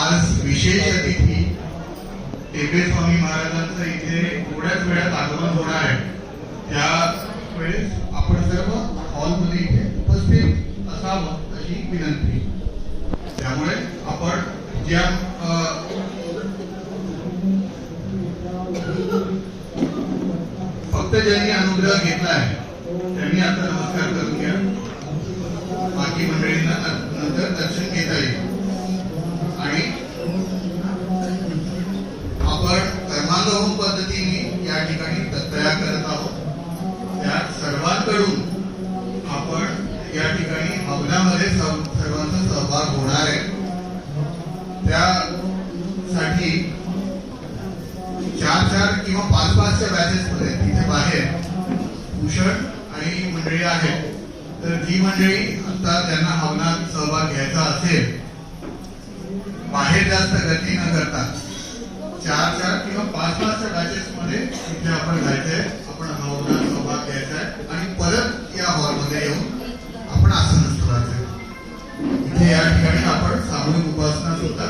आज विशेष अतिथी टेबे स्वामी महाराजांचं इथे थोड्याच वेळात आगमन होणार आहे. त्या वेळेस आपण सर्व हॉलमध्ये इथे उपस्थित असावं अशी विनंती. त्यामुळे आपण ज्या फक्त ज्यांनी अनुग्रह घेतला आहे त्यांनी आता नमस्कार करून घ्या. बाकी मंडळींना नंतर दर्शन या ठिकाणी हवनामध्ये सर्वांचा सहभाग होणार आहे. त्यासाठी चार चार किंवा पाच पाचच्या बॅचेस मध्ये तिथे बाहेर भूषण आणि मंडळी आहेत. तर जी मंडळी आता त्यांना हवनात सहभाग घ्यायचा असेल बाहेर जास्त गर्दी न करता चार चार किंवा पाच पाचच्या बॅचेस मध्ये तिथे आपण जायचंय आपण हवनात सहभाग घ्यायचा आहे आणि परत या हॉलमध्ये येऊन आपण आसन करायचंय इथे या ठिकाणी आपण सामूहिक उपासना सुद्धा